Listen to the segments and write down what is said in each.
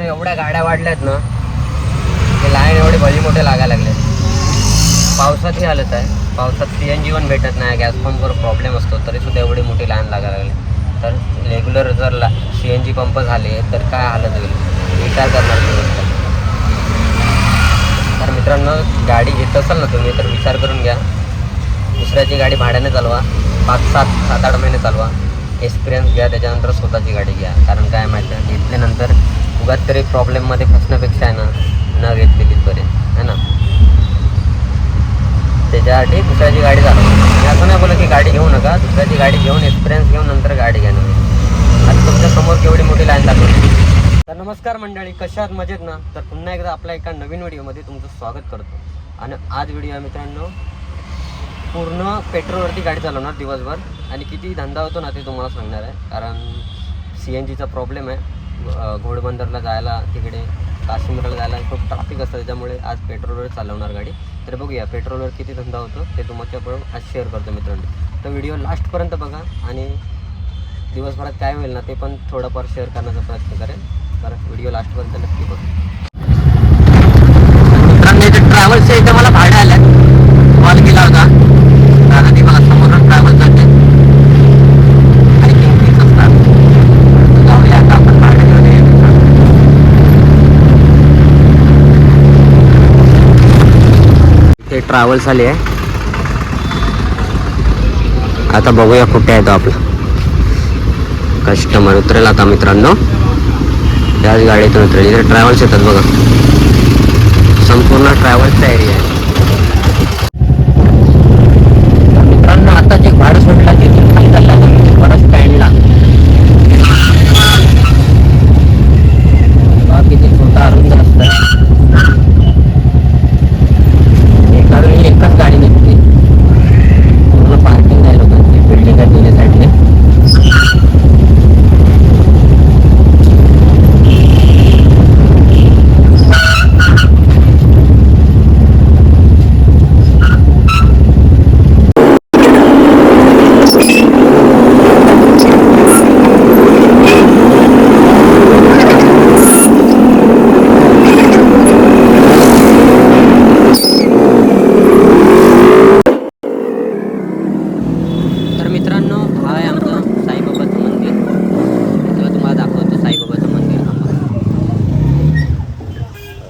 एवढ्या गाड्या वाढल्यात ना ते लाईन एवढे भली मोठे लागायला लागले. पावसातही आलत आहे पावसात सी एन जी पण भेटत नाही गॅस पंपवर प्रॉब्लेम असतो तरी सुद्धा एवढी मोठी लाईन लागायला लागली. तर रेग्युलर जर ला सी एन जी पंप झाले तर काय हालत होईल? विचार करणार तुम्ही. तर मित्रांनो गाडी घेत असाल ना तुम्ही तर विचार करून घ्या. दुसऱ्याची गाडी भाड्याने चालवा पाच सात सात आठ महिने चालवा. एक्सपिरियन्स घ्या त्याच्यानंतर स्वतःची गाडी घ्या. कारण काय माहिती आहे घेतल्यानंतर उगाच तरी प्रॉब्लेममध्ये फसण्यापेक्षा आहे ना न घेतलेली बरे है ना? त्याच्यासाठी दुसऱ्याची गाडी चालवा मी असं नाही बोलत की गाडी घेऊ नका दुसऱ्याची गाडी घेऊन एक्सपिरियन्स घेऊन नंतर गाडी घ्या नवीन. आता तुमच्यासमोर केवढी मोठी लाईन दाखवली. तर नमस्कार मंडळी कशात मजेत ना? तर पुन्हा एकदा आपल्या एका नवीन व्हिडिओमध्ये तुमचं स्वागत करतो. आणि आज व्हिडिओ मित्रांनो पूर्ण पेट्रोलवरती गाडी चालवणार दिवसभर. आणि किती धंदा होतो ना ते तुम्हाला सांगणार आहे. कारण सी एन जीचा प्रॉब्लेम आहे. घोडबंदरला जायला तिकडे काश्मीरला जायला खूप ट्राफिक असतं. त्याच्यामुळे आज पेट्रोलवर चालवणार गाडी. तर बघूया पेट्रोलवर किती धंदा होतो ते तुमच्याकडून आज शेअर करतो मित्रांनो. तर व्हिडिओ लास्टपर्यंत बघा आणि दिवसभरात काय होईल ना ते पण थोडंफार शेअर करण्याचा प्रयत्न करेल कारण व्हिडिओ लास्टपर्यंत नक्की बघा. मित्रांनो इथे ट्रॅव्हल्सच्या इथे मला भाडं आलं कॉल केला होता दादा ती मला समोरून ट्रॅव्हल जाते आणि किंमतीच असतात जाऊया आता आपण भाडे घेऊन येऊया मित्रांनो. ते ट्रॅव्हल्स आली आहे. आता बघूया कुठे आहे तो आपला. कस्टमर उतरेल आता मित्रांनो. त्याच गाडीतून उतरेल. इथे ट्रॅव्हल्स येतात बघा. संपूर्ण ट्रॅव्हल्सचा एरिया आहे तर मित्रांनो आता जे भाडं सोडला तिथून खाली चालला तुम्ही परत स्टँडला बघा किती छोटा अरुंद रस्ता आहे एका वेळी एकच गाडी निघते पूर्ण पार्किंग आहे लोकांची बिल्डिंग आहे तिन्ही साईडने तर मित्रांनो हा आहे आमचं साईबाबाचं मंदिर तेव्हा तुम्हाला दाखवतो साईबाबाचं मंदिर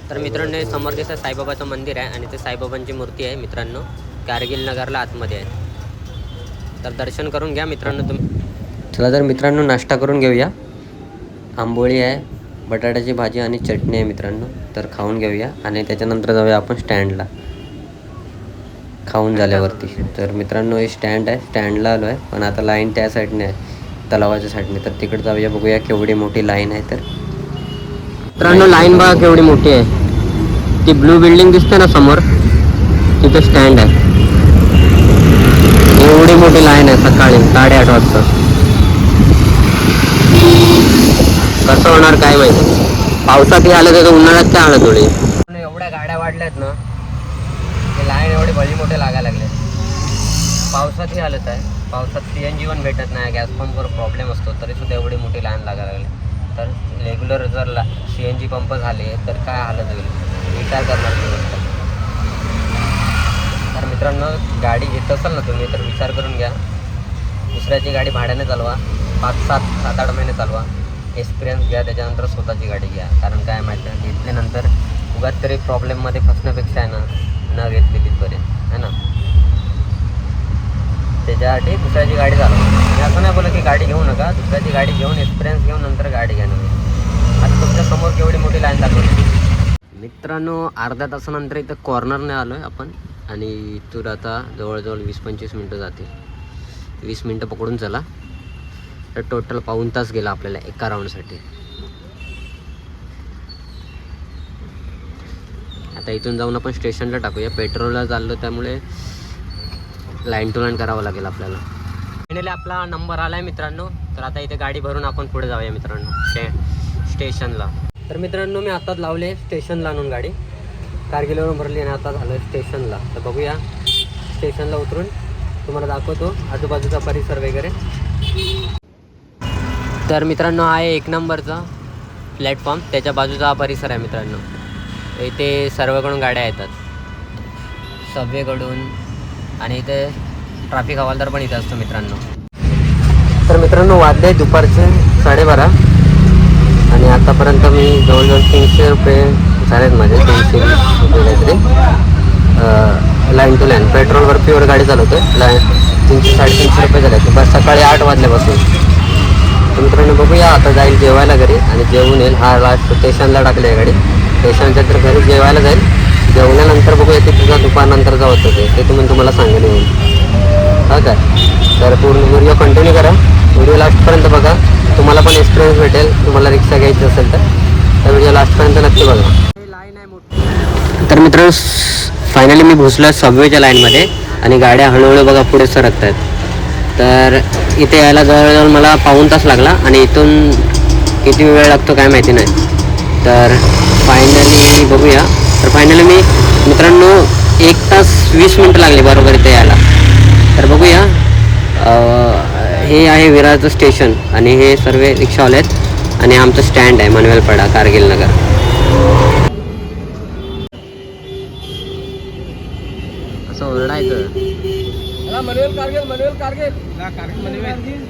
तर मित्रांनो हे समोर दिसतं साईबाबाचं मंदिर आहे आणि ते साईबाबांची मूर्ती आहे मित्रांनो. कारगिल नगरला आतमध्ये आहे. तर दर्शन करून घ्या मित्रांनो तुम्ही. चला तर मित्रांनो नाश्ता करून घेऊया. आंबोळी आहे बटाट्याची भाजी आणि चटणी आहे मित्रांनो. तर खाऊन घेऊया आणि त्याच्यानंतर जाऊया आपण स्टँडला. खाऊन झाल्यावरती. तर मित्रांनो हे स्टँड आहे. स्टँडला आलो आहे पण आता लाईन त्या साईडने आहे. तलावाच्या साईडने. तर तिकडे जाऊया बघूया केवढी मोठी लाईन आहे तर. मित्रांनो लाईन बघा केवढी मोठी आहे. ती ब्लू बिल्डिंग दिसते ना समोर तिथे स्टँड आहे. एवढी मोठी लाईन आहे सकाळी साडेआठ वाजता. कसं होणार काय माहिती? पावसात आलं तर उन्हाळ्यात काय आलं थोडी एवढ्या गाड्या वाढल्यात ना ते लाईन एवढे भली मोठे लागायला लागले. पावसातही आलंच आहे पावसात सी एन जी पण भेटत नाही गॅस पंपवर प्रॉब्लेम असतो तरी सुद्धा एवढी मोठी लाईन लागायला लागली. तर रेग्युलर जर ला सी एन जी पंप झाले तर काय हालत होईल? विचार करणार तुम्ही तर मित्रांनो गाडी घेत असाल ना तुम्ही तर विचार करून घ्या. दुसऱ्याची गाडी भाड्याने चालवा. पाच सात सात आठ महिने चालवा. एक्सपिरियन्स घ्या त्याच्यानंतर स्वतःची गाडी घ्या. कारण काय माहिती आहे? घेतल्यानंतर उगाच तरी प्रॉब्लेममध्ये फसण्यापेक्षा आहे ना न घेतलेलीच बरे है ना? त्याच्यासाठी दुसऱ्याची गाडी चालवा. मी असं नाही बोललं की गाडी घेऊ नका. दुसऱ्याची गाडी घेऊन एक्सपिरियन्स घेऊन नंतर गाडी घ्या नवीन आता तुमच्यासमोर केवढी मोठी लाईन दाखवली? मित्रांनो अर्ध्या तासानंतर इथं कॉर्नरने आलो आहे आपण. आणि इथून आता जवळजवळ वीस पंचवीस मिनटं जातील. वीस मिनटं पकडून चला. तर टोटल पाऊण तास गेला आपल्याला एका राऊंडसाठी आता इथून जाऊन आपण स्टेशनला टाकूया. पेट्रोलला चाललो त्यामुळे लाईन टू लाईन करावं लागेल आपल्याला. फायनली आपला नंबर आला आहे मित्रांनो. तर आता इथे गाडी भरून आपण पुढे जाऊया मित्रांनो. स्टे स्टेशनला तर मित्रांनो मी आताच लावले स्टेशनला आणून गाडी. कारगिलवरून भरली आणि आता झालं स्टेशनला. तर बघूया स्टेशनला उतरून तुम्हाला दाखवतो आजूबाजूचा परिसर वगैरे. तर मित्रांनो हा आहे एक नंबरचा प्लॅटफॉर्म. त्याच्या बाजूचा हा परिसर आहे मित्रांनो. इथे सर्वकडून गाड्या येतात. सबवेकडून आणि इथे ट्रॅफिक हवालदार पण इथे असतो मित्रांनो. तर मित्रांनो वाजले दुपारचे साडेबारा. आणि आतापर्यंत मी जवळजवळ तीनशे रुपये झालेत माझे तीनशे वीस रुपये काहीतरी. लाईन टू लाईन पेट्रोलवर प्युअर गाडी चालवतोय. लाईन तीनशे साडेतीनशे रुपये झाले बस सकाळी आठ वाजल्यापासून. तर बघूया आता जाईल जेवायला घरी आणि जेवून येईल. हा लास्ट स्टेशनला टाकली आहे गाडी. स्टेशनच्या तर घरी जेवायला जाईल. जेवल्यानंतर बघूया ते तुझा दुपारनंतर होतं ते. ते तुम्ही तुम्हाला सांगेल येईल हा काय? तर पूर्ण व्हिडिओ कंटिन्यू करा. व्हिडिओ लास्टपर्यंत बघा. तुम्हाला पण एक्सपिरियन्स भेटेल. तुम्हाला रिक्षा घ्यायची असेल तर. तर व्हिडिओ लास्टपर्यंत नक्की बघा. लाईन आहे तर मित्र फायनली मी घुसलो सबवेच्या लाईनमध्ये आणि गाड्या हळूहळू बघा पुढे सरकत आहेत तर इथे यायला जवळजवळ मला पाऊण तास लागला आणि इथून किती वेळ लागतो काय माहिती नाही. तर फायनली बघूया. तर फायनली मी मित्रांनो एक तास वीस मिनटं लागली बरोबर इथे यायला. तर बघूया हे आहे विरारचं स्टेशन आणि हे सर्व रिक्षावाले आहेत. आणि आमचं स्टँड आहे मनवेलपाडा कारगिल नगर. असं ओरडायचं मनवेल कारगिल मनवेल कारगिल. कारगिल मनवेल.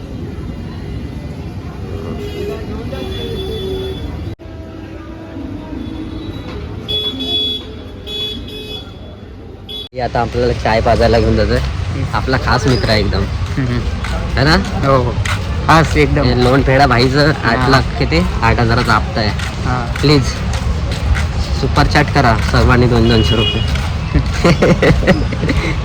हे आता आपल्याला चाय पाजायला घेऊन जातोय. आपला खास मित्र आहे एकदम. है ना? हो हो. हाच एकदम. लोन फेडा भाईचं आठ. लाख किती? आठ हजाराचा हप्ता आहे. हा. प्लीज सुपर चॅट करा सर्वांनी दोन दोनशे रुपये.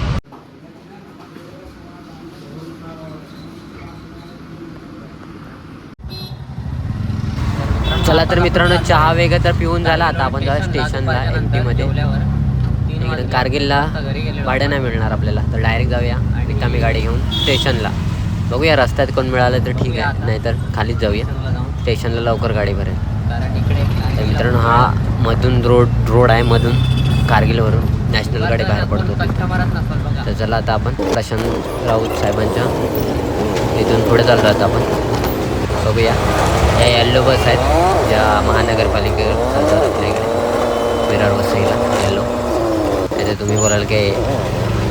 चला तर मित्रांनो चहा वगैरे तर पिऊन झाला. आता आपण जाऊया स्टेशनला एममध्ये कारगिलला भाडं नाही मिळणार आपल्याला. तर डायरेक्ट जाऊया. रिकामी गाडी घेऊन स्टेशनला. बघूया रस्त्यात कोण मिळालं तर ठीक आहे. नाहीतर खालीच जाऊया. स्टेशनला लवकर गाडी भरेल. तर मित्रांनो हा मधून रोड रोड आहे मधून. कारगिलवरून नॅशनल गाडी बाहेर पडतो तर चला आता आपण प्रशांत राऊत साहेबांच्या इथून पुढे चाललो आता आपण. बघूया. या येल्लो बस आहेत. ज्या महानगरपालिकेवर चालतात आपल्या इकडे. विरार वसईला येल्लो त्याचे तुम्ही बोलाल की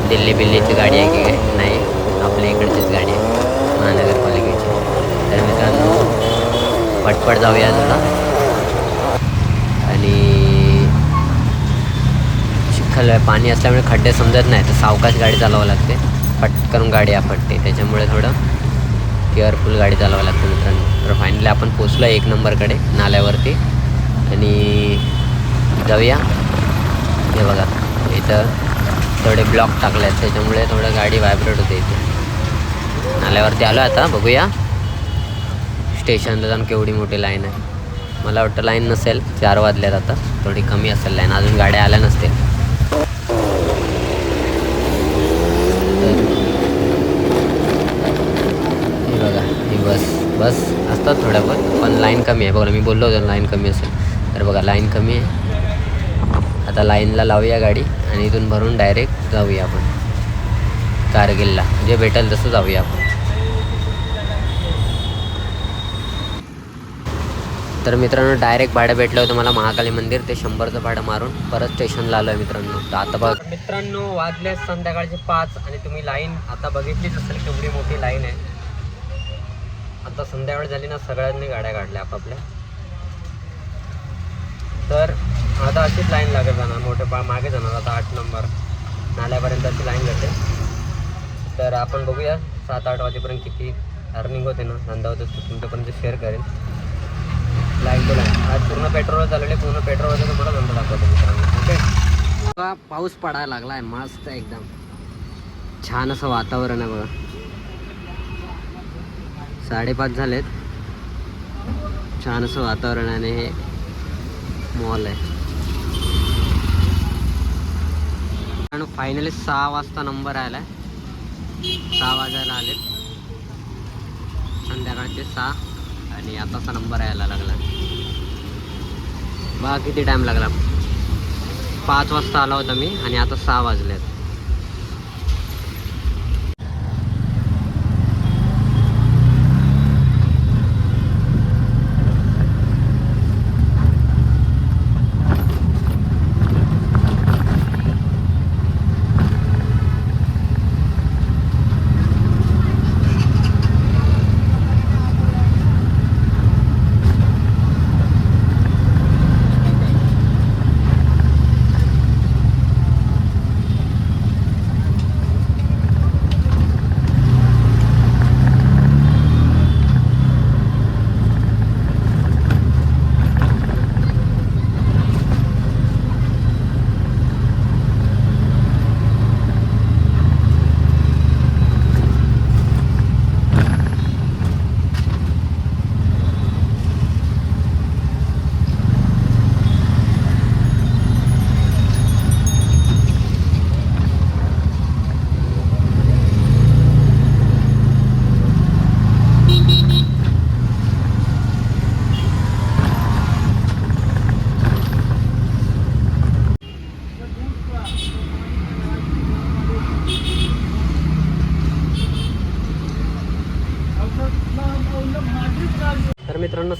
दिल्ली बिल्लीची गाडी आहे की काय? नाही. आपल्या इकडचीच गाडी आहे. महानगरपालिकेची तर मित्रांनो पटपट जाऊया जरा आणि चिखल आहे पाणी असल्यामुळे खड्डे समजत नाही तर सावकाश गाडी चालवावं लागते. पटकन गाडी आपटते त्याच्यामुळे थोडं केअरफुल गाडी चालवावं लागते मित्रांनो तर फायनली आपण पोचलो एक नंबरकडे नाल्यावरती. आणि जाऊया हे बघा इथं थोडे ब्लॉक टाकले आहेत त्याच्यामुळे थोडं गाडी व्हायब्रेट होते इथे. नाल्यावरती आलो आता बघूया. स्टेशनला जाऊन केवढी मोठी लाईन आहे. मला वाटतं लाईन नसेल चार वाजल्यात आता. थोडी कमी असेल लाईन अजून गाड्या आल्या नसतील. हे बघा ही बस बस असतात थोड्या पण पण लाईन कमी आहे. बघा मी बोललो होतो लाईन कमी असेल. तर बघा लाईन कमी आहे. आता लाईनला लावूया गाडी आणि इथून भरून डायरेक्ट जाऊया आपण. कारगिलला. जे भेटेल तसं जाऊया आपण. तर मित्रांनो डायरेक्ट भाडं भेटलं होतं मला महाकाली मंदिर. ते शंभरचं भाडं मारून परत स्टेशनला आलो आहे मित्रांनो. तर आता बघ. मित्रांनो वाजले संध्याकाळचे पाच आणि तुम्ही लाईन आता बघितलीच असेल केवढी मोठी लाईन आहे. आता संध्याकाळ झाली ना सगळ्यांनी गाड्या काढल्या आपापल्या. तर आता अशीच लाईन लागत जाणार मोठे पा मागे जाणार आता आठ नंबर नाल्यापर्यंत अशी लाईन जाते. तर आपण बघूया सात आठ वाजेपर्यंत किती अर्निंग होते ना धंदा होतो तुमच्यापर्यंत शेअर करेन. लाइट टू लाईन आज पूर्ण पेट्रोल चालवले पूर्ण पेट्रोलवर तुम्हाला धंदा दाखवतो मित्रांनो ओके? पाऊस पडायला लागला आहे मस्त एकदम. छान असं वातावरण आहे बघा. साडेपाच झालेत. छान असं वातावरण आहे आणि हे मॉल आहे. आणि फायनली सहा वाजता नंबर आला सहा वाजायला आलेत. संध्याकाळचे सहा. आणि आताचा नंबर यायला लागला. बघा किती टाईम लागला. पाच वाजता आला होता मी आणि आता सहा वाजलेत.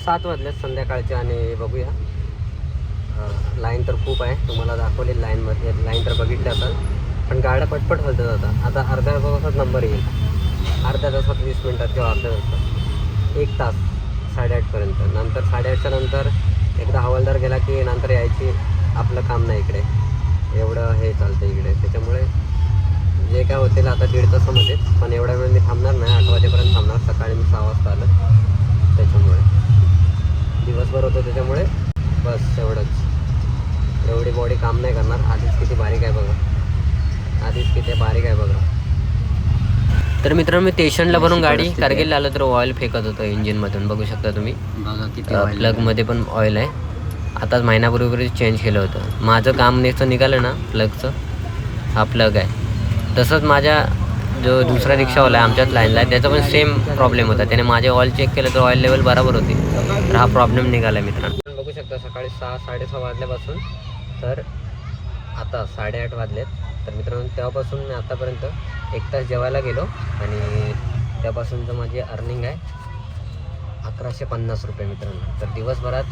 सात वाजल्यात संध्याकाळचे आणि बघूया. लाईन तर खूप आहे. तुम्हाला दाखवली लाईनमध्ये लाईन तर बघितली असाल. पण गाड्या पटपट हलतात आता. आता अर्ध्या तासात नंबर येईल. अर्ध्या तासात वीस मिनटात किंवा अर्ध्या तासात. एक तास साडेआठपर्यंत नंतर साडेआठच्या नंतर एकदा हवालदार गेला की नंतर यायची आपलं काम नाही इकडे. एवढं हे चालतं इकडे. त्याच्यामुळे जे काय होतील आता दीड तासामध्येच. पण एवढ्या वेळ मी थांबणार नाही. आठ वाजेपर्यंत थांबणार. सकाळी मी सहा वाजता आलं त्याच्यामुळे. दिवसभर होतो त्याच्यामुळे. बस एवढंच. एवढी बॉडी काम नाही करणार. आधीच किती बारीक आहे बघा. आधीच किती बारीक आहे बघा. तर मित्रांनो मी स्टेशनला बनवून गाडी कारगिलला आलो तर ऑइल फेकत होतं इंजिनमधून बघू शकता तुम्ही. प्लगमध्ये पण ऑइल आहे. आताच महिन्यापूर्वी चेंज केलं होतं. माझं काम नुसतं निघालं ना प्लगचं हा प्लग आहे. तसंच माझ्या जो दुसरा रिक्षावाला आहे आमच्याच लाईनला आहे त्याचा पण सेम प्रॉब्लेम होता. त्याने माझे ऑइल चेक केलं तर ऑइल लेवल बरोबर होती. तर हा प्रॉब्लेम निघाला मित्रांनो. बघू शकता सकाळी सहा साडेसहा वाजल्यापासून तर आता साडेआठ वाजलेत. तर मित्रांनो तेव्हापासून मी आतापर्यंत एक तास जेवायला गेलो आणि त्यापासूनचं माझी अर्निंग आहे अकराशे पन्नास रुपये मित्रांनो. तर दिवसभरात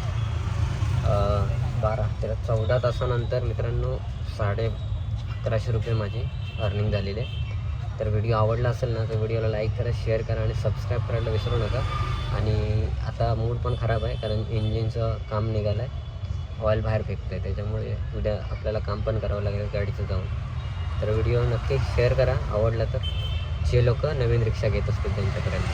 बारा तेरा चौदा तासानंतर मित्रांनो साडे अकराशे रुपये माझी अर्निंग झालेली आहे. तर व्हिडिओ आवडला असेल ना तर व्हिडिओला लाईक करा शेअर करा आणि सबस्क्राईब करायला विसरू नका. आणि आता मूड पण खराब आहे कारण इंजिनचं काम निघालं आहे ऑइल बाहेर फेकतं आहे त्याच्यामुळे उद्या आपल्याला काम पण करावं लागेल गाडीचं जाऊन. तर व्हिडिओ नक्की शेअर करा आवडला तर. जे लोक नवीन रिक्षा घेत असतील त्यांच्यापर्यंत.